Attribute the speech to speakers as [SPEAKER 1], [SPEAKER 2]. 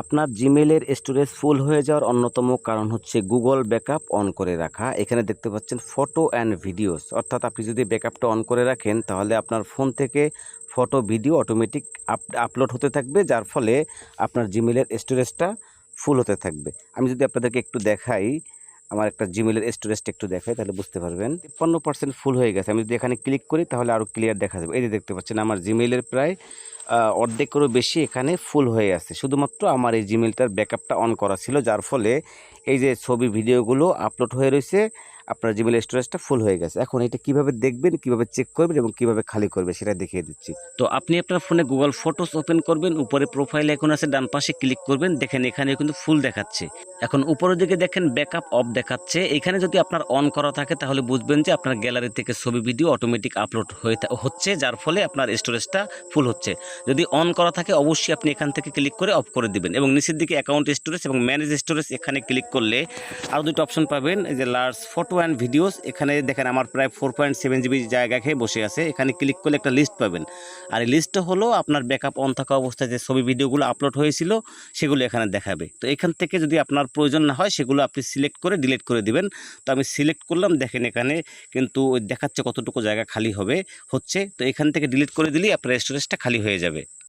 [SPEAKER 1] আপনার জিমেলের storage full হয়ে যাওয়ার অন্যতম কারণ হচ্ছে গুগল ব্যাকআপ অন করে রাখা। এখানে দেখতে পাচ্ছেন ফটো অ্যান্ড ভিডিওস। অর্থাৎ আপনি যদি ব্যাকআপটা অন করে রাখেন, তাহলে আপনার ফোন থেকে ফটো, ভিডিও অটোমেটিক আপলোড হতে থাকবে, যার ফলে আপনার জিমেলের স্টোরেজটা ফুল হতে থাকবে। আমি যদি আপনাদেরকে একটু দেখাই, আমার একটা জিমেলের স্টোরেজটা একটু দেখাই, তাহলে বুঝতে পারবেন। তিপ্পান্ন পার্সেন্ট ফুল হয়ে গেছে। আমি যদি এখানে ক্লিক করি, তাহলে আরও ক্লিয়ার দেখা যাবে। এই যে দেখতে পাচ্ছেন, আমার জিমেলের প্রায় অর্ধেকেরও বেশি এখানে ফুল হয়ে আছে। শুধুমাত্র আমার এই জিমেলটার ব্যাকআপটা অন করা ছিল, যার ফলে এই যে ছবি, ভিডিওগুলো আপলোড হয়ে রয়েছে, আপনার জিমেল স্টোরেজটা ফুল হয়ে গেছে। এখন এটা কীভাবে দেখবেন, কীভাবে চেক করবেন এবং কীভাবে খালি করবে সেটা দেখিয়ে দিচ্ছি। তো আপনি আপনার ফোনে গুগল ফটোস ওপেন করবেন, উপরে প্রোফাইল এখন আছে, ডান পাশে ক্লিক করবেন, দেখেন এখানে কিন্তু ফুল দেখাচ্ছে। এখন উপরের দিকে দেখেন ব্যাকআপ অফ দেখাচ্ছে। এখানে যদি আপনার অন করা থাকে, তাহলে বুঝবেন যে আপনার গ্যালারি থেকে ছবি, ভিডিও অটোমেটিক আপলোড হয়ে হচ্ছে, যার ফলে আপনার স্টোরেজটা ফুল হচ্ছে। যদি অন করা থাকে, অবশ্যই আপনি এখান থেকে ক্লিক করে অফ করে দিবেন এবং নিচের দিকে অ্যাকাউন্ট স্টোরেজ এবং ম্যানেজ স্টোরেজ এখানে ক্লিক করলে আরও দুটো অপশন পাবেন যে লার্জ ফটো অ্যান্ড ভিডিওস এখানে দেখেন আমার প্রায় ফোর পয়েন্ট সেভেন জিবি জায়গা খেয়ে বসে আছে। এখানে ক্লিক করলে একটা লিস্ট পাবেন। আর এই লিস্টটা হলো আপনার ব্যাকআপ অন থাকা অবস্থায় যে ছবি, ভিডিওগুলো আপলোড হয়েছিল, সেগুলো এখানে দেখাবে। তো এখান থেকে যদি আপনার প্রয়োজন না হয়, সেগুলো আপনি সিলেক্ট করে ডিলিট করে দিবেন। তো আমি সিলেক্ট করলাম, দেখেন এখানে কিন্তু দেখাচ্ছে কতটুকু জায়গা খালি হবে, হচ্ছে। তো এখান থেকে ডিলিট করে দিলেই আপনার স্টোরেজটা খালি হয়ে যাবে।